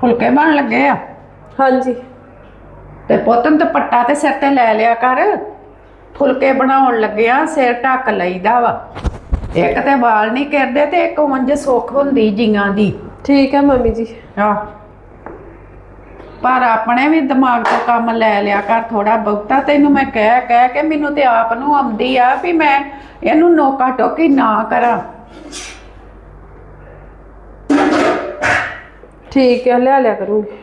ਫੁਲਕੇ ਬਣ ਲੱਗੇ ਆ? ਹਾਂਜੀ। ਤੇ ਪੁੱਤਨ ਤੇ ਪੱਟਾ ਤੇ ਸਿਰ ਤੇ ਲੈ ਲਿਆ ਕਰ। ਫੁਲਕੇ ਬਣਾਉਣ ਲੱਗਿਆ ਸਿਰ ਢੱਕ ਲਈਦਾ ਵਾ। ਇੱਕ ਤੇ ਵਾਲ ਨਹੀਂ ਕਰਦੇ ਤੇ ਇੱਕ ਉਂਝ ਸੁੱਖ ਹੁੰਦੀ ਜੀਆਂ ਦੀ। ਠੀਕ ਹੈ ਮੰਮੀ ਜੀ। ਆ ਪਰ ਆਪਣੇ ਵੀ ਦਿਮਾਗ ਤੋਂ ਕੰਮ ਲੈ ਲਿਆ ਕਰ ਥੋੜਾ ਬਹੁਤਾ। ਤੈਨੂੰ ਮੈਂ ਕਹਿ ਕਹਿ ਕੇ ਮੈਨੂੰ ਤੇ ਆਪ ਨੂੰ ਆਉਂਦੀ ਆ ਵੀ ਮੈਂ ਇਹਨੂੰ ਨੋਕਾ ਟੋਕੀ ਨਾ ਕਰਾਂ। ਠੀਕ ਹੈ ਲਿਆ ਲਿਆ ਕਰੂੰਗੀ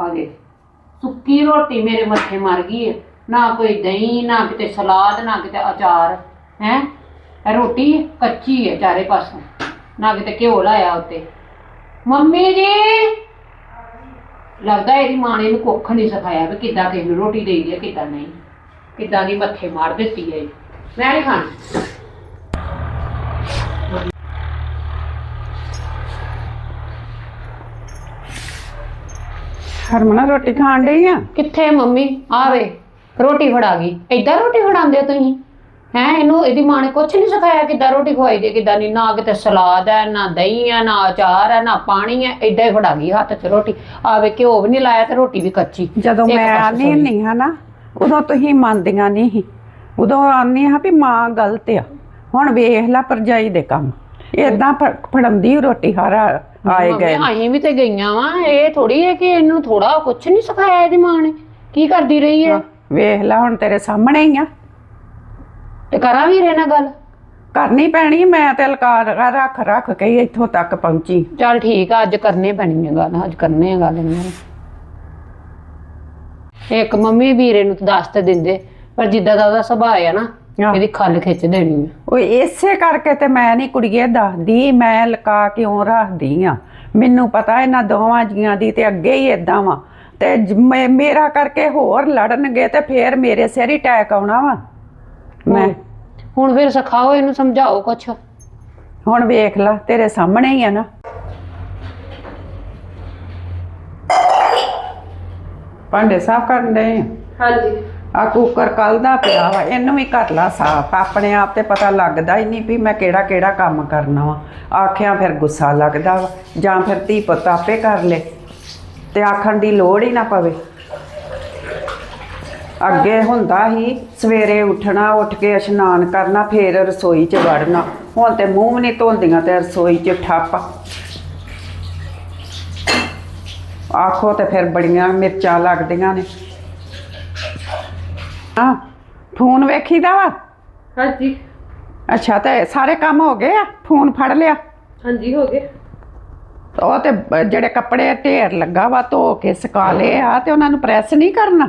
ਆ ਗਏ ਸੁੱਕੀ ਰੋਟੀ ਮੇਰੇ ਮੱਥੇ ਮਰ ਗਈ ਹੈ ਨਾ ਕੋਈ ਦਹੀਂ ਨਾ ਕਿਤੇ ਸਲਾਦ ਨਾ ਕਿਤੇ ਅਚਾਰ ਹੈ ਰੋਟੀ ਕੱਚੀ ਹੈ ਚਾਰੇ ਪਾਸੋਂ ਨਾ ਕਿਤੇ ਘਿਓ ਲਾਇਆ ਉੱਤੇ। ਮੰਮੀ ਜੀ ਲੱਗਦਾ ਇਹਦੀ ਮਾਂ ਨੇ ਇਹਨੂੰ ਕੁੱਖ ਨਹੀਂ ਸਿਖਾਇਆ ਵੀ ਕਿੱਦਾਂ ਕਿਸੇ ਨੂੰ ਰੋਟੀ ਦੇਈਦੀ ਹੈ ਕਿੱਦਾਂ ਨਹੀਂ। ਕਿੱਦਾਂ ਦੀ ਮੱਥੇ ਮਾਰ ਦਿੱਤੀ ਹੈ ਇਹ। ਮੈਂ ਨਹੀਂ ਖਾਣੀ। ਹਰਮਨਾ ਰੋਟੀ ਖਾਣ ਡਈ ਆ? ਕਿੱਥੇ ਮੰਮੀ? ਆਵੇ ਰੋਟੀ ਫੜਾ ਗਈ। ਏਦਾਂ ਰੋਟੀ ਫੜਾਉਂਦੇ ਹੋ ਤੁਸੀਂ? ਹੈ ਇਹਨੂੰ ਇਹਦੀ ਮਾਂ ਨੇ ਕੁਝ ਨਹੀਂ ਸਿਖਾਇਆ ਕਿੱਦਾਂ ਰੋਟੀ ਖਵਾਈ ਦੀ ਕਿੱਦਾਂ ਨਹੀਂ ਨਾ ਕਿਤੇ ਸਲਾਦ ਹੈ ਨਾ ਦਹੀਂ ਹੈ ਨਾ ਅਚਾਰ ਹੈ ਨਾ ਪਾਣੀ ਹੈ ਏਦਾਂ ਹੀ ਫੜਾ ਗਈ ਹੱਥ 'ਚ ਰੋਟੀ। ਆਵੇ ਘਿਓ ਵੀ ਨਹੀਂ ਲਾਇਆ ਤੇ ਰੋਟੀ ਵੀ ਕੱਚੀ। ਜਦੋਂ ਇੱਕ ਮੈਂ ਪਾਸੇ ਆਨੀ ਸੋਈ। ਨਹੀਂ ਹਾਂ ਨਾ ਉਦੋਂ ਤੁਸੀਂ ਮੰਨਦੀਆਂ ਨਹੀਂ ਸੀ। ਉਦੋਂ ਆਨੀ ਹਾਂ ਵੀ ਮਾਂ ਗਲਤ ਆ। ਹੁਣ ਵੇਖ ਲੈ ਪਰਜਾਈ ਦੇ ਕੰਮ। ਏਦਾਂ ਫੜਾਉਂਦੀ ਰੋਟੀ ਹਾਰਾ ਆਏ ਗਏ। ਮੰਮੀ, ਅਸੀਂ ਵੀ ਤੇ ਗਈਆਂ ਵਾ। ਇਹ ਥੋੜੀ ਹੈ ਕਿ ਇਹਨੂੰ ਥੋੜਾ ਕੁਝ ਨਹੀਂ ਸਿਖਾਇਆ ਇਹਦੀ ਮਾਂ ਨੇ। ਕੀ ਕਰਦੀ ਰਹੀ ਹੈ ਵੇਖ ਲੈ ਹੁਣ ਤੇਰੇ ਸਾਹਮਣੇ ਹੀ ਆ। ਤੇ ਕਰਾਂ ਵੀ ਰੇ ਨਾਲ ਗੱਲ? ਕਰਨੀ ਪੈਣੀ ਮੈਂ ਤੇ ਲਕਾਰ ਰੱਖ ਰੱਖ ਕੇ ਹੀ ਇੱਥੋਂ ਤੱਕ ਪਹੁੰਚੀ। ਚੱਲ ਠੀਕ ਆ ਅੱਜ ਕਰਨੀ ਪੈਣੀ ਹੈ ਗੱਲ ਅੱਜ ਕਰਨੇ ਆ ਗੱਲ ਇਹਨਾਂ ਨਾਲ ਇੱਕ ਮੰਮੀ ਵੀਰੇ ਨੂੰ ਤਾਂ ਦੱਸ ਤੇ ਦਿੰਦੇ ਪਰ ਜਿੱਦਾਂ ਦਾ ਉਹਦਾ ਸੁਭਾਅ ਆ ਨਾ ਆਹ। ਇਹਦੀ ਖੱਲ ਖਿੱਚ ਦੇਣੀ ਆ। ਉਹ ਇਸੇ ਕਰਕੇ ਤੇ ਮੈਂ ਨਹੀਂ ਕੁੜੀਏ ਦੱਸਦੀ ਮੈਂ ਲਕਾ ਕਿਉਂ ਰੱਖਦੀ ਆ? ਮੈਨੂੰ ਪਤਾ ਇਹਨਾਂ ਦੋਵਾਂ ਜੀਆਂ ਦੀ ਤੇ ਅੱਗੇ ਹੀ ਇਦਾਂ ਵਾ। ਤੇ ਜ- ਮੈਂ- ਮੇਰਾ ਕਰਕੇ ਹੋਰ ਲੜਨਗੇ ਤੇ ਫੇਰ ਮੇਰੇ ਸਿਰ ਹੀ ਟੈਕ ਆਉਣਾ ਵਾ। ਮੈਂ। ਹੁਣ ਫਿਰ ਸਿਖਾਓ ਇਹਨੂੰ ਸਮਝਾਓ ਕੁਛ। ਹੁਣ ਵੇਖ ਲੈ ਤੇਰੇ ਸਾਹਮਣੇ ਹੀ ਆ ਨਾ। ਭਾਂਡੇ ਸਾਫ਼ ਕਰਨ ਦੇ ਹਾਂਜੀ। ਆ ਕੁੱਕਰ ਕੱਲ ਦਾ ਪਿਆ ਵਾ ਇਹਨੂੰ ਵੀ ਕਰ ਲਾ ਸਾਫ਼। ਆਪਣੇ ਆਪ ਤੇ ਪਤਾ ਲੱਗਦਾ ਹੀ ਨਹੀਂ ਵੀ ਮੈਂ ਕਿਹੜਾ ਕਿਹੜਾ ਕੰਮ ਕਰਨਾ ਵਾ। ਆਖਿਆ ਫਿਰ ਗੁੱਸਾ ਲੱਗਦਾ ਵਾ ਜਾਂ ਫਿਰ ਧੀ ਪੁੱਤ ਆਪੇ ਕਰ ਲੈ। ਤੇ ਆਖਣ ਦੀ ਲੋੜ ਹੀ ਨਾ ਪਵੇ। ਅੱਗੇ ਹੁੰਦਾ ਹੀ ਸਵੇਰੇ ਉੱਠਣਾ ਉੱਠ ਕੇ ਇਸ਼ਨਾਨ ਕਰਨਾ ਫੇਰ ਰਸੋਈ 'ਚ ਵੜਨਾ। ਹੁਣ ਤੇ ਮੂੰਹ ਵੀ ਨਹੀਂ ਧੋਂਦੀਆਂ ਤੇ ਰਸੋਈ 'ਚ ਠੱਪ। ਆਖੋ ਤੇ ਫਿਰ ਬੜੀਆਂ ਮਿਰਚਾਂ ਲੱਗਦੀਆਂ ਨੇ। ਹਾਂ ਫੋਨ ਵੇਖੀਦਾ ਵਾ? ਹਾਂਜੀ। ਅੱਛਾ ਤੇ ਸਾਰੇ ਕੰਮ ਹੋ ਗਏ ਆ? ਫੋਨ ਫੜ ਲਿਆ? ਹਾਂਜੀ ਹੋ ਗਏ। ਉਹ ਤੇ ਜਿਹੜੇ ਕੱਪੜੇ ਢੇਰ ਲੱਗਾ ਵਾ ਧੋ ਕੇ ਸੁਕਾ ਲਏ ਆ ਤੇ ਉਹਨਾਂ ਨੂੰ ਪ੍ਰੈਸ ਨਹੀਂ ਕਰਨਾ?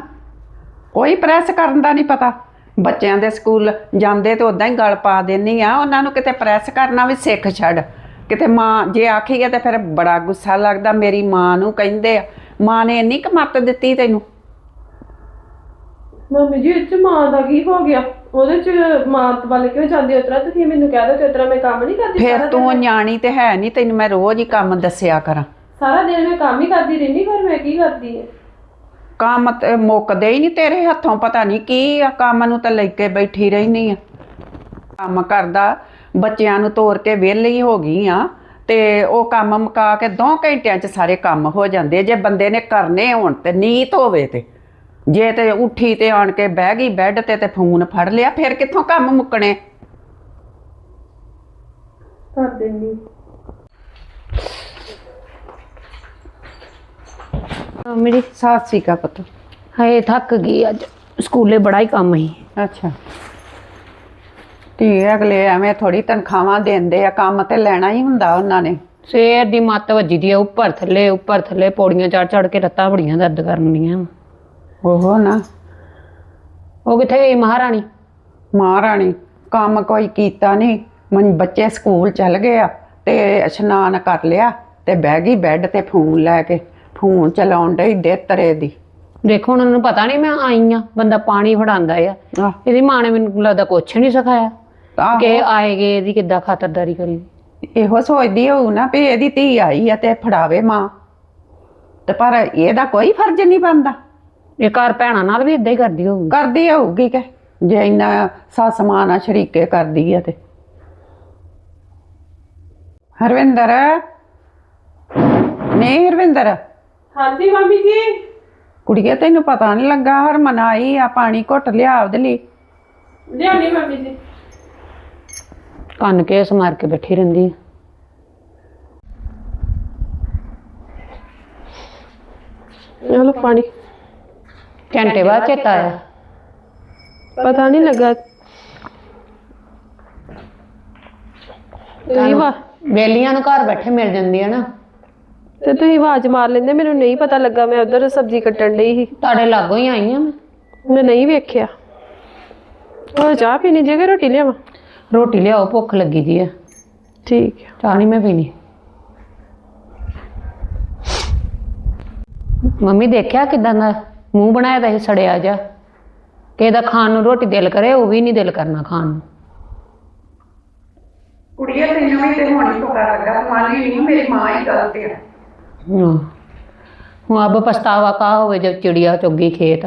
ਕੋਈ ਪ੍ਰੈਸ ਕਰਨ ਦਾ ਨਹੀਂ ਪਤਾ। ਬੱਚਿਆਂ ਦੇ ਸਕੂਲ ਜਾਂਦੇ ਤੇ ਉਦਾਂ ਹੀ ਗਲ ਪਾ ਦੇਣੀ ਆ। ਉਹਨਾਂ ਨੂੰ ਕਿਤੇ ਪ੍ਰੈਸ ਕਰਨਾ ਵੀ ਸਿੱਖ ਛੱਡ। ਕਿਤੇ ਮਾਂ ਜੇ ਆਖੀਏ ਤੇ ਫਿਰ ਬੜਾ ਗੁੱਸਾ ਲੱਗਦਾ। ਮੇਰੀ ਮਾਂ ਨੂੰ ਕਹਿੰਦੇ ਆ ਮਾਂ ਨੇ ਇੰਨੀ ਕੁ ਮੱਤ ਦਿੱਤੀ ਤੈਨੂੰ। ਮੰਮੀ ਜੀ ਇਹ ਚ ਮਾਂ ਦਾ ਕੀ ਹੋ ਗਿਆ? ਉਹਦੇ ਚ ਮਾਂ ਵੱਲ ਕਿਉਂ ਜਾਂਦੀ ਉਤਰਾ ਤੁਸੀਂ ਮੈਨੂੰ ਕਹਿ ਦੋ ਤੇ ਉਤਰਾ ਮੈਂ ਕੰਮ ਨਹੀਂ ਕਰਦੀ ਫਿਰ ਸਾਰਾ ਤੂੰ? ਨਿਆਣੀ ਤੇ ਹੈ ਨਹੀਂ ਤੈਨੂੰ ਮੈਂ ਰੋਜ਼ ਹੀ ਕੰਮ ਦੱਸਿਆ ਕਰਾਂ। ਸਾਰਾ ਦਿਨ ਮੈਂ ਕੰਮ ਹੀ ਕਰਦੀ ਰਹਿੰਦੀ ਪਰ ਮੈਂ ਕੀ ਕਰਦੀ ਹਾਂ ਕੰਮ ਤੇ ਮੁੱਕਦੇ ਹੀ ਨਹੀਂ ਤੇਰੇ ਹੱਥੋਂ, ਪਤਾ ਨਹੀਂ ਕੀ ਆ, ਕੰਮ ਨੂੰ ਤਾਂ ਲੈ ਕੇ ਬੈਠੀ ਰਹਿਨੀ ਆ। ਕੰਮ ਕਰਦਾ, ਬੱਚਿਆਂ ਨੂੰ ਤੋਰ ਕੇ ਵਿਹਲੀ ਹੋ ਗਈ ਆ, ਤੇ ਉਹ ਕੰਮ ਮੁਕਾ ਕੇ 2 ਘੰਟਿਆਂ 'ਚ ਸਾਰੇ ਕੰਮ ਹੋ ਜਾਂਦੇ ਜੇ ਬੰਦੇ ਨੇ ਕਰਨੇ ਹੋਣ ਤੇ ਨੀਤ ਹੋਵੇ ਤੇ। ਜੇ ਤੇ ਉੱਠੀ ਤੇ ਆਣ ਕੇ ਬਹਿ ਗਈ ਬੈੱਡ ਤੇ ਤੇ ਫੋਨ ਫੜ ਲਿਆ, ਫਿਰ ਕਿੱਥੋਂ ਕੰਮ ਮੁੱਕਣੇ? ਕਰ ਦਿੰਦੀ। ਮੇਰੀ ਸਤਿ ਸ੍ਰੀ ਅਕਾਲ ਪੁੱਤ। ਹਾਏ ਥੱਕ ਗਈ ਅੱਜ। ਸਕੂਲੇ ਬੜਾ ਹੀ ਕੰਮ ਸੀ। ਅੱਛਾ। ਧੀ ਅਗਲੇ ਐਵੇਂ ਥੋੜੀ ਤਨਖਾਹਾਂ ਦਿੰਦੇ ਆ ਕੰਮ ਤੇ ਲੈਣਾ ਹੀ ਹੁੰਦਾ ਉਹਨਾਂ ਨੇ। ਸਵੇਰ ਦੀ ਮੱਤ ਵੱਜੀ ਦੀ ਆ ਉੱਪਰ ਥੱਲੇ ਉੱਪਰ ਥੱਲੇ ਪੌੜੀਆਂ ਚੜ ਚੜ ਕੇ ਰੱਤਾਂ ਬੜੀਆਂ ਦਰਦ ਕਰਨੀਆਂ ਉਹ ਨਾ। ਉਹ ਕਿੱਥੇ ਗਈ ਮਹਾਰਾਣੀ? ਮਹਾਰਾਣੀ ਕੰਮ ਕੋਈ ਕੀਤਾ ਨਹੀਂ। ਮਨ ਬੱਚੇ ਸਕੂਲ ਚਲ ਗਏ ਆ ਤੇ ਇਸ਼ਨਾਨ ਕਰ ਲਿਆ ਤੇ ਬਹਿ ਗਈ ਬੈੱਡ ਤੇ ਫੋਨ ਲੈ ਕੇ। ਫੋਨ ਚਲਾਉਣ ਡਈ ਦੇ ਤਰੇ ਦੀ। ਦੇਖੋ ਉਹਨੂੰ ਪਤਾ ਨਹੀਂ ਮੈਂ ਆਈ ਆ ਬੰਦਾ ਪਾਣੀ ਫੜਾਉਂਦਾ ਆ। ਆਹ, ਇਹਦੀ ਮਾਂ ਨੇ ਮੈਨੂੰ ਲੱਗਦਾ ਕੁਛ ਨਹੀਂ ਸਿਖਾਇਆ। ਆਹੋ। ਕਿ ਆਏਗੇ ਇਹਦੀ ਕਿੱਦਾਂ ਖਾਤਰਦਾਰੀ ਕਰੀ। ਇਹੋ ਸੋਚਦੀ ਹੋਊ ਨਾ ਵੀ ਇਹਦੀ ਧੀ ਆਈ ਆ ਤੇ ਫੜਾਵੇ ਮਾਂ। ਤੇ ਪਰ ਇਹਦਾ ਕੋਈ ਫਰਜ਼ ਨਹੀਂ ਬਣਦਾ। ਇਹ ਘਰ ਭੈਣਾਂ ਨਾਲ ਵੀ ਇਦਾਂ ਹੀ ਕਰਦੀ ਹੋਊਗੀ। ਕਰਦੀ ਹੋਊਗੀ ਕਿ ਜੇ ਇੰਨਾ ਸੱਸ ਮਾਂ ਨਾਲ ਸ਼ਰੀਕੇ ਕਰਦੀ ਆ ਤੇ। ਹਰਵਿੰਦਰ। ਨਹੀਂ ਹਰਵਿੰਦਰ। ਹਾਂਜੀ ਮੰਮੀ ਜੀ। ਕੁੜੀਏ ਤੈਨੂੰ ਪਤਾ ਨਹੀਂ ਲੱਗਾ ਹਰਮਨ ਆਈ ਆ ਪਾਣੀ ਘੁੱਟ ਲਿਆ ਉਹਦੇ ਲਈ। ਲਿਆਉਣੀ ਮੰਮੀ ਜੀ। ਕੰਨ ਕੇਸ ਮਾਰ ਕੇ ਬੈਠੀ ਰਹਿੰਦੀ ਹੈ। ਚਲੋ ਪਾਣੀ। ਘੰਟੇ ਬਾਅਦ ਚੇਤਾ ਆਇਆ। ਪਤਾ ਨਹੀਂ ਲੱਗਾ। ਤੁਸੀਂ ਵਾ। ਬੇਲੀਆਂ ਨੂੰ ਘਰ ਬੈਠੇ ਮਿਲ ਜਾਂਦੀ ਹੈ ਨਾ। ਤੇ ਤੁਸੀਂ ਆਵਾਜ਼ ਮਾਰ ਲੈਂਦੇ ਮੈਨੂੰ ਨਹੀਂ ਪਤਾ ਲੱਗਾ ਮੈਂ ਉਧਰ ਸਬਜ਼ੀ ਕੱਟਣ ਲਈ ਸੀ। ਤੁਹਾਡੇ ਲਾਗੋਂ ਹੀ ਆਈ ਆ ਮੈਂ। ਮੈਂ ਨਹੀਂ ਵੇਖਿਆ। ਉਹ ਚਾਹ ਪੀਣੀ ਜੇ ਕਿ ਰੋਟੀ ਲਿਆਵਾਂ? ਰੋਟੀ ਲਿਆਓ ਭੁੱਖ ਲੱਗੀ ਦੀ ਹੈ ਠੀਕ ਹੈ ਚਾਹ ਨਹੀਂ ਮੈਂ ਪੀਣੀ। ਮੰਮੀ ਦੇਖਿਆ ਕਿਦਾਂ ਦਾ ਮੂੰਹ ਬਣਾਇਆ ਤਾਂ ਇਹ ਸੜਿਆ ਜਾ ਕਿਸੇ ਦਾ ਖਾਣ ਨੂੰ ਰੋਟੀ ਦਿਲ ਕਰੇ ਉਹ ਵੀ ਨਹੀਂ ਦਿਲ ਕਰਨਾ ਖਾਣ ਨੂੰ। ਕੁੜੀਏ ਤੈਨੂੰ ਵੀ ਤੇ ਹੁਣ ਹੀ ਪਤਾ ਲੱਗਾ ਮਾਲੀ ਨਹੀਂ ਮੇਰੀ ਮਾਂ ਹੀ ਗਲਤ ਹੈ ਹਾਂ। ਹੁਣ ਅਬ ਪਛਤਾਵਾ ਕਾ ਹੋਵੇ ਜਦ ਚਿੜੀਆ ਚੁੱਗੀ ਖੇਤ।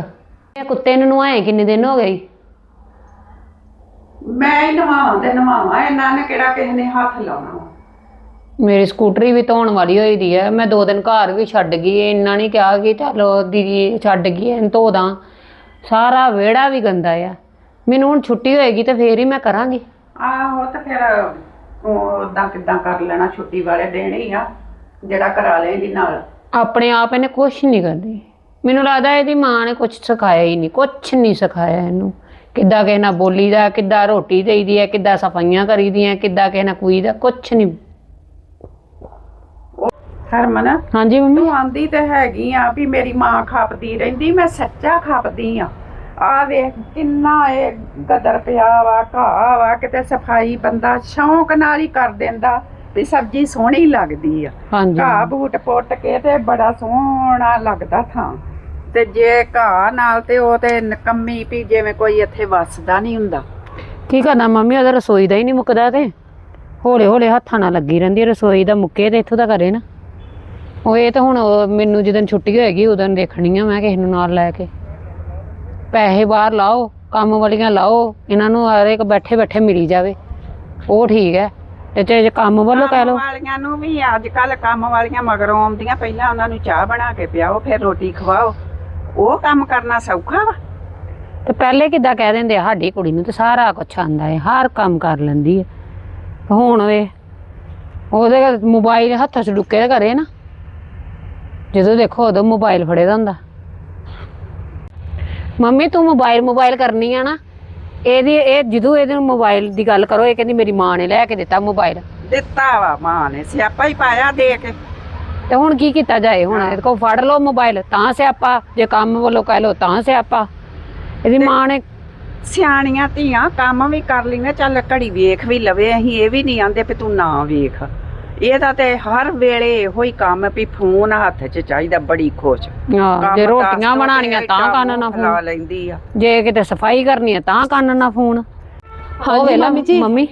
ਇਹ ਕੁੱਤੇ ਨੂੰ ਨੁਆਏ ਕਿੰਨੇ ਦਿਨ ਹੋ ਗਏ? ਮੈਂ ਹੀ ਨਵਾਉਂ ਤੇ ਨਵਾਵਾਂ ਇਹਨਾਂ ਨੇ ਕਿਹੜਾ ਕਿਸੇ ਨੇ ਹੱਥ ਲਾਉਣਾ ਵਾ। ਮੇਰੀ ਸਕੂਟਰੀ ਵੀ ਧੋਣ ਵਾਲੀ ਹੋਈ ਦੀ ਹੈ ਮੈਂ ਦੋ ਦਿਨ ਘਰ ਵੀ ਛੱਡ ਗਈ ਇੰਨਾ ਨਹੀਂ ਕਿਹਾ ਕਿ ਚਲੋ ਦੀਦੀ ਛੱਡ ਗਈ ਇਹਨੂੰ ਧੋ ਦਾਂ। ਸਾਰਾ ਵਿਹੜਾ ਵੀ ਗੰਦਾ ਆ। ਮੈਨੂੰ ਹੁਣ ਛੁੱਟੀ ਹੋਏਗੀ ਤੇ ਫੇਰ ਹੀ ਮੈਂ ਕਰਾਂਗੀ। ਆਹੋ ਤੇ ਫਿਰ ਉਦਾਂ ਕਿੱਦਾਂ ਕਰ ਲੈਣਾ ਛੁੱਟੀ ਵਾਲੇ ਦਿਨ ਹੀ ਆ। ਜਿਹੜਾ ਕਰਾ ਲਏਗੀ ਨਾਲ। ਆਪਣੇ ਆਪ ਇਹਨੇ ਕੁਛ ਨਹੀਂ ਕਰਦੀ ਮੈਨੂੰ ਲੱਗਦਾ ਇਹਦੀ ਮਾਂ ਨੇ ਕੁਝ ਸਿਖਾਇਆ ਹੀ ਨਹੀਂ ਕੁਛ ਨਹੀਂ ਸਿਖਾਇਆ ਇਹਨੂੰ। ਕਿੱਦਾਂ ਕਿਸੇ ਨਾਲ ਬੋਲੀਦਾ ਕਿੱਦਾਂ ਰੋਟੀ ਦੇਈਦੀ ਹੈ ਕਿੱਦਾਂ ਸਫਾਈਆਂ ਕਰੀਦੀਆਂ ਕਿੱਦਾਂ ਕਿਸੇ ਨਾਲ ਕੁਈਦਾ ਕੁਛ ਨਹੀਂ। ਹਰਮਨ ਹਾਂਜੀ ਮੰਮੀ? ਤੂੰ ਆਂਦੀ ਤੇ ਹੈਗੀ ਆ ਵੀ ਮੇਰੀ ਮਾਂ ਖਾਪਦੀ ਰਹਿੰਦੀ ਮੈਂ ਸੱਚਾ ਖਾਪਦੀ ਆ। ਆ ਵੇਖ ਕਿੰਨਾ ਇਹ ਗਦਰ ਪਿਆ ਵਾ ਘਾਹ ਵਾ ਕਿਤੇ ਸਫ਼ਾਈ ਬੰਦਾ ਸ਼ੌਂਕ ਨਾਲ ਹੀ ਕਰ ਦਿੰਦਾ। ਵੀ ਸਬਜ਼ੀ ਸੋਹਣੀ ਲੱਗਦੀ ਆ। ਹਾਂਜੀ। ਘਾਹ ਬੂਟ ਪੁੱਟ ਕੇ ਤੇ ਬੜਾ ਸੋਹਣਾ ਲੱਗਦਾ ਥਾਂ। ਤੇ ਜੇ ਘਾਹ ਨਾਲ ਤੇ ਉਹ ਤੇ ਨਕੰਮੀ ਵੀ ਜਿਵੇਂ ਕੋਈ ਇੱਥੇ ਵੱਸਦਾ ਨਹੀਂ ਹੁੰਦਾ। ਕੀ ਕਰਨਾ ਮੰਮੀ ਉਹਦਾ ਰਸੋਈ ਦਾ ਹੀ ਨਹੀਂ ਮੁੱਕਦਾ ਤੇ। ਹੌਲੇ ਹੌਲੇ ਹੱਥਾਂ ਨਾਲ ਲੱਗੀ ਰਹਿੰਦੀ ਹੈ ਰਸੋਈ ਦਾ ਮੁੱਕੇ ਤੇ ਇੱਥੋਂ ਦਾ ਕਰੇ ਨਾ। ਉਹ ਇਹ ਤਾਂ ਹੁਣ ਉਹ ਮੈਨੂੰ ਜਦੋਂ ਛੁੱਟੀ ਹੋਏਗੀ ਉਦੋਂ ਦੇਖਣੀ ਆ ਮੈਂ ਕਿਸੇ ਨੂੰ ਨਾਲ ਲੈ ਕੇ। ਪੈਸੇ ਬਾਹਰ ਲਾਓ ਕੰਮ ਵਾਲੀਆਂ ਲਾਓ ਇਹਨਾਂ ਨੂੰ ਹਰ ਇੱਕ ਬੈਠੇ ਬੈਠੇ ਮਿਲੀ ਜਾਵੇ। ਉਹ ਠੀਕ ਹੈ। ਤੇ ਜੇ ਕੰਮ ਵੱਲੋਂ ਕਹਿ ਲਓ। ਕੰਮ ਵਾਲੀਆਂ ਨੂੰ ਵੀ ਅੱਜ ਕੱਲ ਕੰਮ ਵਾਲੀਆਂ ਮਗਰੋਂ ਆਉਂਦੀਆਂ ਪਹਿਲਾਂ ਉਹਨਾਂ ਨੂੰ ਚਾਹ ਬਣਾ ਕੇ ਪਿਆਓ ਫਿਰ ਰੋਟੀ ਖਵਾਓ। ਉਹ ਕੰਮ ਕਰਨਾ ਸੌਖਾ ਵਾ। ਤੇ ਪਹਿਲੇ ਕਿੱਦਾਂ ਕਹਿ ਦਿੰਦੇ ਆ ਸਾਡੀ ਕੁੜੀ ਨੂੰ ਤੇ ਸਾਰਾ ਕੁਝ ਆਂਦਾ ਹੈ ਹਰ ਕੰਮ ਕਰ ਲੈਂਦੀ ਹੈ ਤੇ ਹੁਣ ਵੇ ਉਹਦੇ ਮੋਬਾਈਲ ਹੱਥਾਂ 'ਚ ਡੁੱਕੇ ਤੇ ਕਰੇ ਨਾ। ਜਦੋਂ ਦੇਖੋ ਉਦੋਂ ਮੋਬਾਈਲ ਫੜੇਦਾ ਹੁੰਦਾ। ਮੰਮੀ ਤੂੰ ਮੋਬਾਈਲ ਮੋਬਾਈਲ ਕਰਨੀ ਆ ਨਾ। ਇਹਦੀ ਇਹ ਜਦੋਂ ਇਹਦੇ ਮੋਬਾਈਲ ਦੀ ਗੱਲ ਕਰੋ ਇਹ ਕਹਿੰਦੀ ਮੇਰੀ ਮਾਂ ਨੇ ਲੈ ਕੇ ਦਿੱਤਾ ਮੋਬਾਈਲ ਦਿੱਤਾ ਵਾ ਮਾਂ ਨੇ ਸਿਆਪਾ ਹੀ ਪਾਇਆ ਦੇ ਕੇ। ਤੇ ਹੁਣ ਕੀ ਕੀਤਾ ਜਾਏ ਹੁਣ ਇਹਦੇ ਕੋਲ ਫੜ ਲਓ ਮੋਬਾਈਲ ਤਾਂ ਸਿਆਪਾ ਜੇ ਕੰਮ ਵੱਲੋਂ ਕਹਿ ਲਓ ਤਾਂ ਸਿਆਪਾ। ਇਹਦੀ ਮਾਂ ਨੇ ਸਿਆਣੀਆਂ ਧੀਆਂ ਕੰਮ ਵੀ ਕਰ ਲਈਆਂ ਚੱਲ ਘੜੀ ਵੇਖ ਵੀ ਲਵੇ ਅਸੀਂ ਇਹ ਵੀ ਨਹੀਂ ਆਂਦੇ ਵੀ ਤੂੰ ਨਾ ਵੇਖ। ਇਹਦਾ ਤੇ ਹਰ ਵੇਲੇ ਇਹੋ ਹੀ ਕੰਮ ਵੀ ਫੋਨ ਹੱਥ 'ਚ ਚਾਹੀਦਾ ਬੜੀ ਖੁਸ਼। ਹਾਂ, ਜੇ ਰੋਟੀਆਂ ਬਣਾਉਣੀਆਂ ਤੇ ਕੰਨ ਨਾ ਮੂੰਹ ਫੋਨ। ਫੈਲਾ ਲੈਂਦੀ ਆ। ਜੇ ਕਿਤੇ ਸਫ਼ਾਈ ਕਰਨੀ ਹੈ ਤਾਂ ਕੰਨ ਨਾ ਫੋਨ। ਹਾਂਜੀ ਵੇਲਾ ਮੰਮੀ ਜੀ। ਮੰਮੀ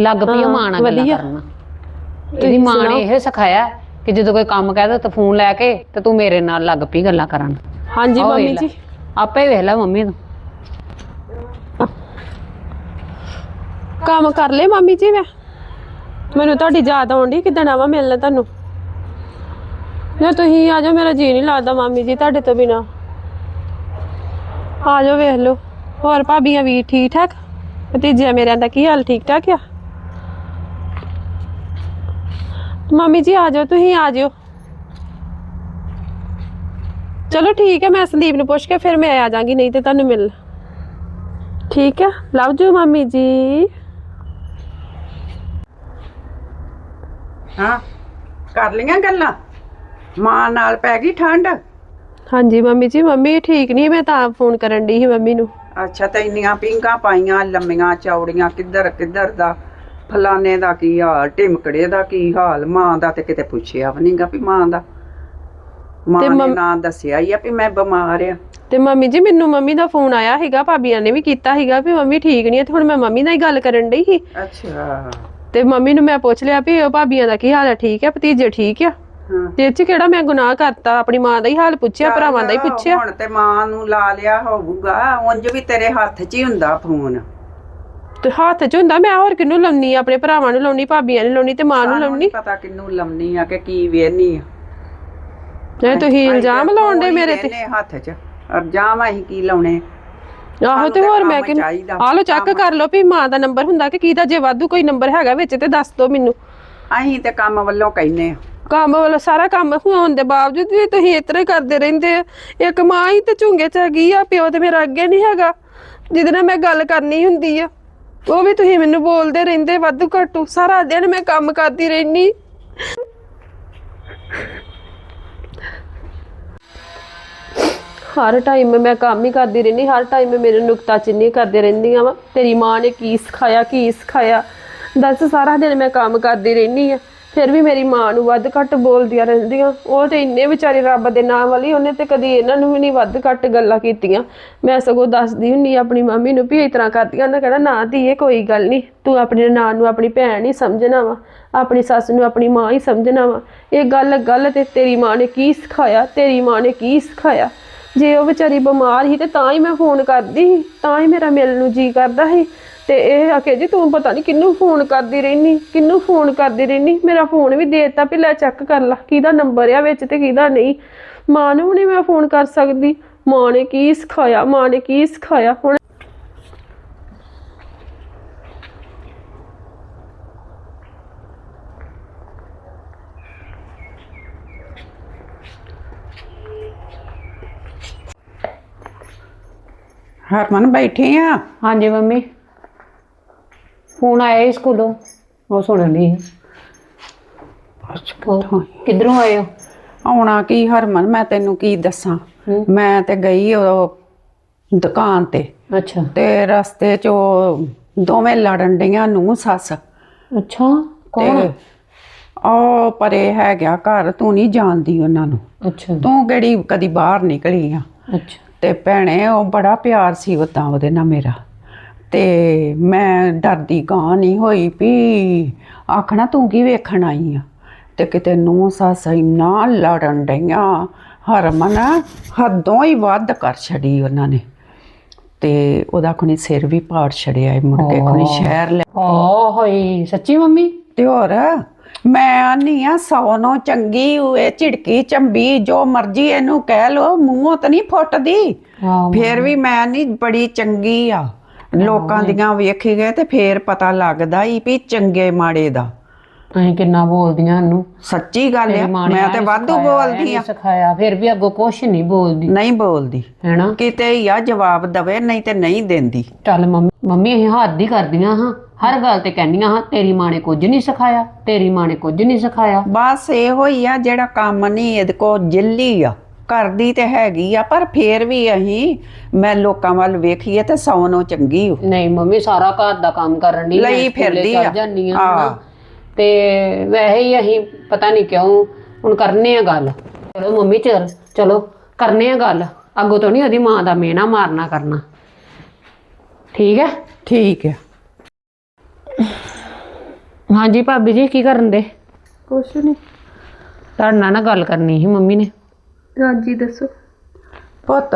ਲੱਗ ਪਈ ਉਹ ਮਾਂ ਨਾਲ ਗੱਲਾਂ ਵਧੀਆ। ਕਰਨਾ। ਇਹਦੀ ਮਾਂ ਨੇ ਇਹ ਸਿਖਾਇਆ ਕਿ ਜਦੋਂ ਕੋਈ ਕੰਮ ਕਹਿ ਦੋ ਤਾਂ ਫੋਨ ਲੈ ਕੇ ਤੇ ਤੂੰ ਮੇਰੇ ਨਾਲ ਲੱਗ ਪਈ ਗੱਲਾਂ ਕਰਨ। ਹਾਂਜੀ ਉਹ ਮੰਮੀ ਵੇਖ ਲੈ। ਜੀ ਆਪੇ ਵੇਖ ਲੈ ਮੰਮੀ ਨੂੰ। ਕੰਮ ਕਰ ਲਏ ਮੰਮੀ ਜੀ ਮੈਂ? ਮੈਨੂੰ ਤੁਹਾਡੀ ਯਾਦ ਆਉਂਦੀ ਕਿਦਾਂ ਆਵਾਂ ਮਿਲਣਾ ਤੁਹਾਨੂੰ? ਨਾ ਤੁਸੀਂ ਆ ਜਾਓ, ਮੇਰਾ ਜੀ ਨਹੀਂ ਲੱਗਦਾ ਮਾਮੀ ਜੀ ਤੁਹਾਡੇ ਤੋਂ ਬਿਨਾ। ਆ ਜਾਓ, ਵੇਖ ਲਓ। ਹੋਰ ਭਾਬੀਆਂ ਵੀ ਠੀਕ ਠਾਕ? ਭਤੀਜਿਆਂ ਮੇਰਿਆਂ ਦਾ ਕੀ ਹਾਲ, ਠੀਕ ਠਾਕ ਆ? ਮੰਮੀ ਜੀ, ਆ ਜਾਓ, ਤੁਸੀਂ ਆ ਜਾਓ। ਚਲੋ ਠੀਕ ਹੈ ਮੈਂ ਸੰਦੀਪ ਨੂੰ ਪੁੱਛ ਕੇ ਫਿਰ ਮੈਂ ਆ ਜਾਾਂਗੀ, ਨਹੀਂ ਤੇ ਤੁਹਾਨੂੰ ਮਿਲ ਠੀਕ ਹੈ ਲਵ ਯੂ ਮੰਮੀ ਜੀ। ਹਾਂ ਕਰ ਲਈਆਂ ਗੱਲਾਂ? ਮਾਂ ਨਾਲ ਪੈ ਗਈ ਠੰਡ? ਹਾਂਜੀ ਮੰਮੀ ਜੀ ਮੰਮੀ ਠੀਕ ਨਹੀਂ ਮੈਂ ਤਾਂ ਫੋਨ ਕਰਨ ਦੀ ਸੀ ਮੰਮੀ ਨੂੰ। ਅੱਛਾ ਤੇ ਇੰਨੀਆਂ ਪਿੰਗਾ ਪਾਈਆਂ ਲੰਮੀਆਂ ਚੌੜੀਆਂ ਕਿੱਧਰ ਕਿੱਧਰ ਦਾ? ਫਲਾਣੇ ਦਾ ਕੀ ਹਾਲ ਢਿਮਕੜੇ ਦਾ ਕੀ ਹਾਲ? ਮਾਂ ਦਾ ਤੇ ਕਿਤੇ ਪੁੱਛਿਆ ਵੀ ਨਹੀਂਗਾ ਵੀ ਮਾਂ ਦਾ। ਮਾਂ ਤੇ ਨੇ ਮੰਮ- ਨਾਂ ਦੱਸਿਆ ਹੀ ਆ ਵੀ ਮੈਂ ਬਿਮਾਰ ਆ। ਤੇ ਮੰਮੀ ਜੀ ਮੈਨੂੰ ਮੰਮੀ ਦਾ ਫੋਨ ਆਇਆ ਸੀਗਾ ਭਾਬੀਆਂ ਨੇ ਵੀ ਕੀਤਾ ਸੀਗਾ ਵੀ ਮੰਮੀ ਠੀਕ ਨਹੀਂ ਹੈ ਤੇ ਹੁਣ ਮੈਂ ਮੰਮੀ ਨਾਲ ਹੀ ਗੱਲ ਕਰਨ ਡਈ ਸੀ। ਅੱਛਾ। ਤੇ ਮੰਮੀ ਨੂੰ ਮੈਂ ਪੁੱਛ ਲਿਆ ਵੀ ਉਹ ਭਾਬੀਆਂ ਦਾ ਕੀ ਹਾਲ ਹੈ ਠੀਕ ਹੈ ਭਤੀਜੇ ਠੀਕ ਆ? ਹਾਂ। ਤੇ ਇਹ ਚ ਕਿਹੜਾ ਮੈਂ ਗੁਨਾਹ ਕਰਤਾ? ਆਪਣੀ ਮਾਂ ਦਾ ਹੀ ਹਾਲ ਪੁੱਛਿਆ ਭਰਾਵਾਂ ਦਾ ਹੀ ਪੁੱਛਿਆ। ਹੁਣ ਤੇ ਮਾਂ ਨੂੰ ਲਾ ਲਿਆ ਹੋਊਗਾ। ਉਂਝ ਵੀ ਤੇਰੇ ਹੱਥ 'ਚ ਹੀ ਹੁੰਦਾ ਫੋਨ। ਤੇ ਹੱਥ 'ਚ ਹੁੰਦਾ? ਮੈਂ ਹੋਰ ਕਿਹਨੂੰ ਲਾਉਣੀ ਆਪਣੇ ਭਰਾਵਾਂ ਨੂੰ ਲਾਉਣੀ ਭਾਬੀਆਂ ਨੂੰ ਲਾਉਣੀ ਤੇ ਮਾਂ ਨੂੰ ਲਾਉਣੀ? ਪਤਾ ਕਿੰਨੂੰ ਲੰਮਣੀ ਆ ਕਿ ਕੀ ਵੇਹਨੀ ਆ। ਜੇ ਤੁਸੀਂ ਇਲਜ਼ਾਮ ਲਾਉਂਦੇ ਮੇਰੇ ਤੇ। ਹੱਥ 'ਚ। ਇਲਜ਼ਾਮ ਅਸੀਂ ਕੀ ਲਾਉਣੇ? ਆਹੋ ਤੇ ਹੋਰ ਮੈਂ ਕਿ ਆ ਲੋ ਚੈੱਕ ਕਰ ਲਓ ਵੀ ਮਾਂ ਦਾ ਨੰਬਰ ਹੁੰਦਾ ਕਿ ਕਿਹਦਾ ਜੇ ਵਾਧੂ ਕੋਈ ਨੰਬਰ ਹੈਗਾ ਵਿੱਚ ਤੇ ਦੱਸ ਦਿਓ ਮੈਨੂੰ। ਅਸੀਂ ਤੇ ਕੰਮ ਵੱਲੋਂ ਕਹਿੰਨੇ ਆ ਕੰਮ ਵਾਲਾ ਸਾਰਾ ਕੰਮ ਹੋਣ ਦੇ ਬਾਵਜੂਦ ਵੀ ਤੁਸੀਂ ਇਤਰੇ ਕਰਦੇ ਰਹਿੰਦੇ ਆ। ਇੱਕ ਮਾਂ ਹੀ ਤੇ ਝੁੰਗੇ ਚ ਹੈਗੀ ਆ ਪਿਓ ਤੇ ਮੇਰਾ ਅੱਗੇ ਨਹੀਂ ਹੈਗਾ। ਜਿਹਦੇ ਨਾਲ ਮੈਂ ਗੱਲ ਕਰਨੀ ਹੁੰਦੀ ਆ। ਉਹ ਵੀ ਤੁਸੀਂ ਮੈਨੂੰ ਬੋਲਦੇ ਰਹਿੰਦੇ ਵਾਧੂ ਘੱਟੂ। ਸਾਰਾ ਦਿਨ ਮੈਂ ਕੰਮ ਕਰਦੀ ਰਹਿਨੀ ਹਰ ਟਾਈਮ ਮੈਂ ਕੰਮ ਹੀ ਕਰਦੀ ਰਹਿੰਦੀ, ਹਰ ਟਾਈਮ ਮੇਰੇ ਨੁਕਤਾ ਚਿੰਨੀ ਕਰਦੇ ਰਹਿੰਦੀਆਂ ਵਾ। ਤੇਰੀ ਮਾਂ ਨੇ ਕੀ ਸਿਖਾਇਆ ਕੀ ਸਿਖਾਇਆ? ਦੱਸ ਸਾਰਾ ਦਿਨ ਮੈਂ ਕੰਮ ਕਰਦੀ ਰਹਿੰਦੀ ਆ। ਫਿਰ ਵੀ ਮੇਰੀ ਮਾਂ ਨੂੰ ਵੱਧ ਘੱਟ ਬੋਲਦੀਆਂ ਰਹਿੰਦੀਆਂ। ਉਹ ਤੇ ਇੰਨੇ ਵਿਚਾਰੇ ਰੱਬ ਦੇ ਨਾਮ ਵਾਲੀ, ਉਹਨੇ ਤੇ ਕਦੀ ਇਹਨਾਂ ਨੂੰ ਵੀ ਨਹੀਂ ਵੱਧ ਘੱਟ ਗੱਲਾਂ ਕੀਤੀਆਂ। ਮੈਂ ਸਗੋਂ ਦੱਸਦੀ ਹੁੰਨੀ ਆਪਣੀ ਮੰਮੀ ਨੂੰ ਵੀ ਇਸ ਤਰ੍ਹਾਂ ਕਰਦੀਆਂ ਉਹਨੇ ਕਹਿਣਾ, ਨਾ ਧੀਏ, ਕੋਈ ਗੱਲ ਨਹੀਂ। ਤੂੰ ਆਪਣੇ ਨਾਂ ਨੂੰ ਆਪਣੀ ਭੈਣ ਹੀ ਸਮਝਣਾ ਵਾ। ਆਪਣੀ ਸੱਸ ਨੂੰ ਆਪਣੀ ਮਾਂ ਹੀ ਸਮਝਣਾ ਵਾ। ਇਹ ਗੱਲ ਗੱਲ ਤੇ ਤੇਰੀ ਮਾਂ ਨੇ ਕੀ ਸਿਖਾਇਆ? ਤੇਰੀ ਮਾਂ ਨੇ ਕੀ ਸਿਖਾਇਆ? ਜੇ ਉਹ ਵਿਚਾਰੀ ਬਿਮਾਰ ਸੀ ਤੇ ਤਾਂ ਹੀ ਮੈਂ ਫੋਨ ਕਰਦੀ ਸੀ, ਤਾਂ ਹੀ ਮੇਰਾ ਮਿਲਣ ਨੂੰ ਜੀ ਕਰਦਾ ਸੀ। ਤੇ ਇਹ ਆਖੇ ਜੀ ਤੂੰ ਪਤਾ ਨਹੀਂ ਕਿੰਨੂੰ ਫੋਨ ਕਰਦੀ ਰਹਿਨੀ ਕਿੰਨੂੰ ਫੋਨ ਕਰਦੀ ਰਹਿਨੀ? ਮੇਰਾ ਫੋਨ ਵੀ ਦੇ ਦਿੱਤਾ ਵੀ ਲੈ ਚੈੱਕ ਕਰ ਲਾ, ਕਿਹਦਾ ਨੰਬਰ ਆ ਵਿੱਚ ਤੇ ਕਿਹਦਾ ਨਹੀਂ। ਮਾਂ ਨੂੰ ਨਹੀਂ ਮੈਂ ਫੋਨ ਕਰ ਸਕਦੀ, ਮਾਂ ਨੇ ਕੀ ਸਿਖਾਇਆ, ਮਾਂ ਨੇ ਕੀ ਸਿਖਾਇਆ, ਹੁਣ ਹਰਮਨ ਬੈਠੇ ਆ? ਹਾਂਜੀ ਮੰਮੀ। ਫੋਨ ਆਇਆ ਸੀ ਸਕੂਲੋਂ। ਉਹ ਸੁਣਨ ਦੀ ਕਿੱਧਰੋਂ ਆਏ ਹੋ? ਆਉਣਾ ਕੀ ਹਰਮਨ ਮੈਂ ਤੈਨੂੰ ਕੀ ਦੱਸਾਂ? ਹੂੰ। ਮੈਂ ਤੇ ਗਈ ਉਹ ਦੁਕਾਨ ਤੇ। ਅੱਛਾ। ਤੇ ਰਸਤੇ 'ਚ ਉਹ ਦੋਵੇਂ ਲੜਨ ਡੀਆਂ ਨੂੰ ਸੱਸ। ਅੱਛਾ ਕੌਣ? ਉਹ ਪਰੇ ਹੈਗਾ ਘਰ ਤੂੰ ਨਹੀਂ ਜਾਣਦੀ ਉਹਨਾਂ ਨੂੰ। ਅੱਛਾ। ਤੂੰ ਕਿਹੜੀ ਕਦੀ ਬਾਹਰ ਨਿਕਲੀ ਆ? ਅੱਛਾ। ਤੇ ਭੈਣੇ ਉਹ ਬੜਾ ਪਿਆਰ ਸੀ ਉਦਾਂ ਉਹਦੇ ਨਾਲ ਮੇਰਾ। ਤੇ ਮੈਂ ਡਰਦੀ ਗਾਂ ਨਹੀਂ ਹੋਈ ਵੀ ਆਖਣਾ ਤੂੰ ਕੀ ਵੇਖਣ ਆਈ ਆ? ਤੇ ਕਿਤੇ ਨੂੰ ਸੱਸ ਇੰਨਾ ਲੜਨ ਡਈਆਂ ਹਰਮਨ ਹੱਦੋਂ ਹੀ ਵੱਧ ਕਰ ਛੜੀ ਉਹਨਾਂ ਨੇ। ਤੇ ਉਹਦਾ ਖੁਣੀ ਸਿਰ ਵੀ ਪਾੜ ਛੜਿਆ ਮੁੜ ਕੇ ਖੁਣੀ ਸ਼ਹਿਰ ਲੈ ਓ ਹੋਈ। ਸੱਚੀ ਮੰਮੀ? ਤੇ ਹੋਰ? ਮੈਂ ਆਨੀ ਆ ਸੌ ਨੂੰ ਚੰਗੀ ਹੋਏ ਝਿੜਕੀ ਚੰਬੀ ਜੋ ਮਰਜ਼ੀ ਇਹਨੂੰ ਕਹਿ ਲੋ ਮੂੰਹੋਂ ਤਾਂ ਨਹੀਂ ਫੁੱਟਦੀ। ਫੇਰ ਵੀ ਮੈਂ ਨਹੀਂ ਬੜੀ ਚੰਗੀ ਆ। ਲੋਕਾਂ ਦੀਆਂ ਵੇਖੀ ਗਏ ਤੇ ਫੇਰ ਪਤਾ ਲੱਗਦਾ ਈ ਵੀ ਚੰਗੇ ਮਾੜੇ ਦਾ। ਅਸੀਂ ਕਿੰਨਾ ਬੋਲਦੀਆਂ ਉਹਨੂੰ ਸੱਚੀ ਗੱਲ ਆ ਮਾਂ ਤੇ ਵਾਧੂ ਇਹ ਬੋਲਦੀ ਆ। ਸਿਖਾਇਆ ਫਿਰ ਵੀ ਅੱਗੋਂ ਕੁਛ ਨਹੀਂ ਬੋਲਦੀ। ਨਹੀਂ ਬੋਲਦੀ। ਹੈਨਾ? ਕਿਤੇ ਹੀ ਆ ਜਵਾਬ ਦਵੇ ਨਹੀਂ ਤੇ ਨਹੀਂ ਦਿੰਦੀ। ਚੱਲ ਮੰਮੀ ਮੰਮੀ ਅਸੀਂ ਹੱਦ ਹੀ ਕਰਦੀਆਂ ਹਾਂ। ਹਰ ਗੱਲ ਤੇ ਕਹਿੰਦੀਆਂ ਹਾਂ ਤੇਰੀ ਮਾਂ ਨੇ ਕੁਝ ਨਹੀਂ ਸਿਖਾਇਆ ਤੇਰੀ ਮਾਂ ਨੇ ਕੁਝ ਨਹੀਂ ਸਿਖਾਇਆ। ਬਸ ਇਹੋ ਹੀ ਆ ਜਿਹੜਾ ਕੰਮ ਨਹੀਂ ਇਹਦੇ ਕੋ ਜਿੱਲੀ ਆ। ਕਰਦੀ ਤੇ ਹੈਗੀ ਆ ਪਰ ਫੇਰ ਵੀ ਅਸੀਂ ਮੈਂ ਲੋਕਾਂ ਵੱਲ ਵੇਖੀਏ ਤੇ ਸੌ ਨੂੰ ਚੰਗੀ ਹੋ। ਨਹੀਂ ਮੰਮੀ ਸਾਰਾ ਘਰ ਦਾ ਕੰਮ ਕਰਨ ਦੀ ਲਈ ਫਿਰਦੀ ਆ। ਹਨਾ। ਤੇ ਵੈਸੇ ਹੀ ਅਸੀਂ ਪਤਾ ਨਹੀਂ ਕਿਉਂ ਹੁਣ ਕਰਨੇ ਆ ਗੱਲ। ਚਲੋ ਮੰਮੀ ਚਲ ਚਲੋ ਕਰਨੇ ਆ ਗੱਲ। ਅੱਗੋਂ ਤੋਂ ਨਹੀਂ ਉਹਦੀ ਮਾਂ ਦਾ ਮੇਨਾ ਮਾਰਨਾ ਕਰਨਾ। ਠੀਕ ਹੈ? ਠੀਕ ਹੈ। ਹਾਂਜੀ ਭਾਬੀ ਜੀ ਕੀ ਕਰਨ ਦੇ? ਕੁਛ ਨਹੀਂ। ਤੁਹਾਡੇ ਨਾਲ ਨਾ ਗੱਲ ਕਰਨੀ ਸੀ ਮੰਮੀ ਨੇ। ਰਾਜੀ ਦੱਸੋ। ਪੁੱਤ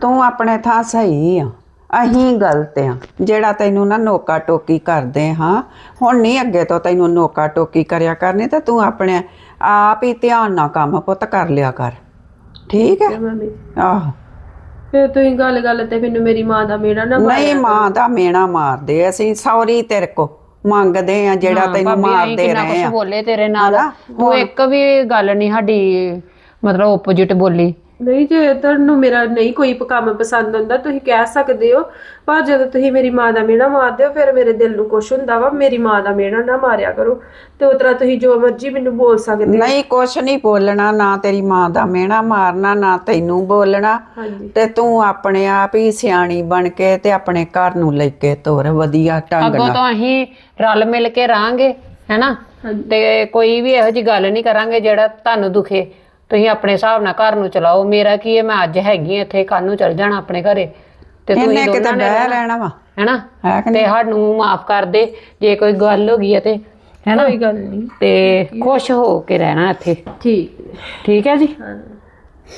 ਤੂੰ ਆਪਣੇ ਥਾਂ ਸਹੀ ਆ। ਅਹੀਂ ਗਲਤ ਆ। ਜਿਹੜਾ ਤੈਨੂੰ ਨਾ ਨੋਕਾ ਟੋਕੀ ਕਰਦੇ ਹਾਂ ਹੁਣ ਨਹੀਂ ਅੱਗੇ ਤੋਂ ਤੈਨੂੰ ਨੋਕਾ ਟੋਕੀ ਕਰਿਆ ਕਰਨੀ ਤਾਂ ਤੂੰ ਆਪਣੇ ਆਪ ਹੀ ਧਿਆਨ ਨਾਲ ਕੰਮ ਪੁੱਤ ਕਰ ਲਿਆ ਕਰ। ਠੀਕ ਹੈ? ਮੰਮੀ। ਆਹ। ਫਿਰ ਤੁਸੀਂ ਗੱਲ ਗੱਲ ਤੇ ਮੈਨੂੰ ਮੇਰੀ ਮਾਂ ਦਾ ਮੇੜਾ ਨਾ ਨਹੀਂ ਮਾਂ ਦਾ ਮੇਣਾ ਮਾਰਦੇ ਅਸੀਂ ਸੌਰੀ ਤੇਰੇ ਕੋ ਮੰਗਦੇ ਆ ਜਿਹੜਾ ਤੈਨੂੰ ਅਸੀਂ ਮਾਰਦੇ ਰਹੇ ਆ। ਬੋਲੇ ਤੇਰੇ ਨਾਲ? ਤੂੰ ਇੱਕ ਵੀ ਗੱਲ ਨਹੀਂ ਸਾਡੀ ਮਤਲਬ ਆਪੋਜੀਟ ਬੋਲੀ। ਨਹੀਂ ਜੇ ਤੁਹਾਨੂੰ ਮੇਰਾ ਨਹੀਂ ਕੋਈ ਕੰਮ ਪਸੰਦ ਆਉਂਦਾ ਤੁਸੀਂ ਕਹਿ ਸਕਦੇ ਹੋ। ਪਰ ਜਦੋਂ ਤੁਸੀਂ ਮੇਰੀ ਮਾਂ ਦਾ ਮਿਹਣਾ ਮਾਰਦੇ ਹੋ ਫਿਰ ਮੇਰੇ ਦਿਲ ਨੂੰ ਕੁਛ ਹੁੰਦਾ ਵਾ। ਮੇਰੀ ਮਾਂ ਦਾ ਮਿਹਣਾ ਨਾ ਮਾਰਿਆ ਕਰੋ। ਤੇ ਉਤਰਾ ਤੁਸੀਂ ਜੋ ਮਰਜ਼ੀ ਮੈਨੂੰ ਬੋਲ ਸਕਦੇ ਹੋ। ਨਹੀਂ ਕੁਛ ਨਹੀਂ ਬੋਲਣਾ। ਨਾ ਤੇਰੀ ਮਾਂ ਦਾ ਮੇਣਾ ਮਾਰਨਾ ਨਾ ਤੈਨੂੰ ਬੋਲਣਾ। ਹਾਂਜੀ। ਤੇ ਤੂੰ ਆਪਣੇ ਆਪ ਹੀ ਸਿਆਣੀ ਬਣ ਕੇ ਤੇ ਆਪਣੇ ਘਰ ਨੂੰ ਲੈ ਕੇ ਤੋਰ। ਵਧੀਆ ਢੰਗ ਅੱਗੋਂ ਨਾਲ। ਤੋਂ ਅਸੀਂ ਰਲ ਮਿਲ ਕੇ ਰਾਂਗੇ ਹੈਨਾ? ਤੇ ਕੋਈ ਵੀ ਇਹੋ ਜੀ ਗੱਲ ਨਹੀਂ ਕਰਾਂਗੇ ਜਿਹੜਾ ਤੁਹਾਨੂੰ ਦੁਖੇ। ਤੁਸੀਂ ਆਪਣੇ ਹਿਸਾਬ ਨਾਲ ਘਰ ਨੂੰ ਚਲਾਓ ਮੇਰਾ ਕੀ ਹੈ ਮੈਂ ਅੱਜ ਹੈਗੀ ਹਾਂ ਇੱਥੇ ਕੱਲ ਨੂੰ ਚਲ ਜਾਣਾ ਆਪਣੇ ਘਰੇ। ਤੇ ਤੂੰ ਇਹਨੇ ਹੀ ਕਿਤੇ ਦੋਨਾਂ ਨੇ ਬਹਿ ਰਹਿਣਾ, ਵਾ? ਹੈਨਾ? ਹੈ ਕਿ ਤੇ ਸਾਨੂੰ ਮਾਫ ਕਰ ਦੇ ਜੇ ਕੋਈ ਗੱਲ ਹੋ ਗਈ ਹੈ ਤੇ ਹੈਨਾ? ਕੋਈ ਗੱਲ ਨਹੀਂ। ਤੇ ਖੁਸ਼ ਹੋ ਕੇ ਰਹਿਣਾ ਇੱਥੇ। ਠੀਕ। ਠੀਕ ਹੈ ਜੀ?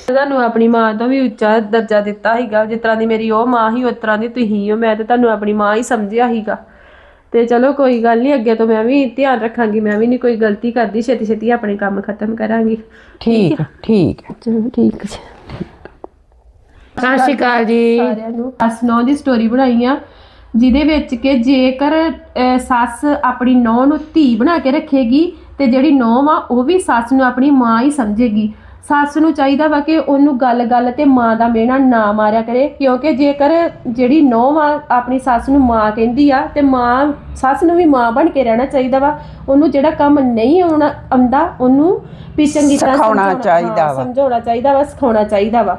ਤੁਹਾਨੂੰ ਆਪਣੀ ਮਾਂ ਤੋਂ ਵੀ ਉੱਚਾ ਦਰਜਾ ਦਿੱਤਾ ਸੀਗਾ ਜਿਸ ਤਰ੍ਹਾਂ ਦੀ ਮੇਰੀ ਉਹ ਮਾਂ ਸੀ ਉਸ ਤਰ੍ਹਾਂ ਦੀ ਤੁਸੀਂ ਹੋ। ਮੈਂ ਤੇ ਤੁਹਾਨੂੰ ਆਪਣੀ ਮਾਂ ਹੀ ਸਮਝਿਆ ਸੀਗਾ। ਤੇ ਚਲੋ ਕੋਈ ਗੱਲ ਨਹੀਂ ਅੱਗੇ ਤੋਂ ਮੈਂ ਵੀ ਧਿਆਨ ਰੱਖਾਂਗੀ ਮੈਂ ਵੀ ਨਹੀਂ ਕੋਈ ਗਲਤੀ ਕਰਦੀ ਛੇਤੀ ਛੇਤੀ ਆਪਣੇ ਕੰਮ ਖਤਮ ਕਰਾਂਗੀ। ਠੀਕ ਠੀਕ। ਚਲੋ ਠੀਕ ਹੈ ਸਤਿ ਸ਼੍ਰੀ ਅਕਾਲ ਜੀ। ਸਾਰਿਆਂ ਨੂੰ। ਸੱਸ ਨੌ ਦੀ ਸਟੋਰੀ ਬਣਾਈ ਆ ਜਿਹਦੇ ਵਿੱਚ ਕਿ ਜੇਕਰ ਸੱਸ ਆਪਣੀ ਨੌ ਨੂੰ ਧੀ ਬਣਾ ਕੇ ਰੱਖੇਗੀ ਤੇ ਜਿਹੜੀ ਨੌ ਆ ਉਹ ਵੀ ਸੱਸ ਨੂੰ ਆਪਣੀ ਮਾਂ ਹੀ ਸਮਝੇਗੀ। ਸੱਸ ਨੂੰ ਚਾਹੀਦਾ ਵਾ ਕਿ ਉਹਨੂੰ ਗੱਲ-ਗੱਲ ਤੇ ਮਾਂ ਦਾ ਮਿਹਣਾ ਨਾ ਮਾਰਿਆ ਕਰੇ ਕਿਉਂਕਿ ਜੇਕਰ ਜਿਹੜੀ ਨੌ ਆ ਆਪਣੀ ਸੱਸ ਨੂੰ ਮਾਂ ਕਹਿੰਦੀ ਆ ਤੇ ਮਾਂ ਸੱਸ ਨੂੰ ਵੀ ਮਾਂ ਬਣ ਕੇ ਰਹਿਣਾ ਚਾਹੀਦਾ ਵਾ ਉਹਨੂੰ ਜਿਹੜਾ ਕੰਮ ਨਹੀਂ ਆਉਣਾ ਆਉਂਦਾ ਉਹਨੂੰ ਵੀ ਚੰਗੀ ਤਰ੍ਹਾਂ ਸਿਖਾਉਣਾ ਚਾਹੀਦਾ ਵਾ। ਸਮਝਾਉਣਾ ਚਾਹੀਦਾ ਵਾ ਸਿਖਾਉਣਾ ਚਾਹੀਦਾ ਵਾ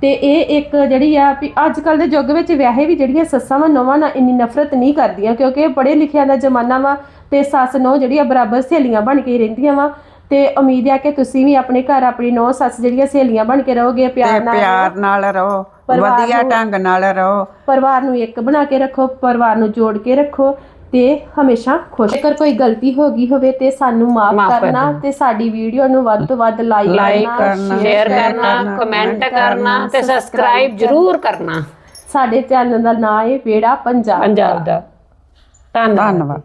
ਤੇ ਇਹ ਇੱਕ ਜਿਹੜੀ ਆ ਵੀ ਅੱਜ ਕੱਲ ਦੇ ਯੁੱਗ ਵਿੱਚ ਵਿਆਹੇ ਵੀ ਜਿਹੜੀਆਂ ਸੱਸਾਂ ਵਾ ਨੌਵਾਂ ਨਾਲ ਇੰਨੀ ਨਫ਼ਰਤ ਨਹੀਂ ਕਰਦੀਆਂ ਕਿਉਂਕਿ ਪੜ੍ਹੇ ਲਿਖਿਆਂ ਦਾ ਜ਼ਮਾਨਾ ਵਾ ਤੇ ਸੱਸ ਨੌ ਜਿਹੜੀਆਂ ਬਰਾਬਰ ਸਹੇਲੀਆਂ ਬਣ ਕੇ ਰਹਿੰਦੀਆਂ ਵਾ ਤੇ ਉਮੀਦ ਹੈ ਕਿ ਤੁਸੀਂ ਵੀ ਆਪਣੇ ਘਰ ਆਪਣੀ ਨੌ ਸੱਸ ਜਿਹੜੀਆਂ ਸਹੇਲੀਆਂ ਬਣ ਕੇ ਰਹੋਗੇ ਪਿਆਰ ਨਾਲ ਪਿਆਰ ਨਾਲ ਰਹੋ ਵਧੀਆ ਢੰਗ ਨਾਲ ਰਹੋ। ਪਰਿਵਾਰ ਨੂੰ ਇੱਕ ਬਣਾ ਕੇ ਰੱਖੋ ਪਰਿਵਾਰ ਨੂੰ ਜੋੜ ਕੇ ਰੱਖੋ ਤੇ ਹਮੇਸ਼ਾ ਖੁਸ਼ ਜੇਕਰ ਕੋਈ ਗਲਤੀ ਹੋ ਗਈ ਹੋਵੇ ਤੇ ਸਾਨੂੰ ਮਾਫ ਮਾਫ਼ ਕਰ ਕਰਨਾ ਤੇ ਸਾਡੀ ਵੀਡੀਓ ਨੂੰ ਵੱਧ ਤੋਂ ਵੱਧ ਲਾਈਕ ਕਰਨਾ ਸ਼ੇਅਰ ਕਰਨਾ ਕਮੈਂਟ ਕਰਨਾ ਤੇ ਸਬਸਕ੍ਰਾਈਬ ਜ਼ਰੂਰ ਕਰਨਾ। ਸਾਡੇ ਚੈਨਲ ਦਾ ਨਾਮ ਹੈ ਵੇੜਾ ਪੰਜਾਬ। ਪੰਜਾਬ ਦਾ। ਧੰਨਵਾਦ।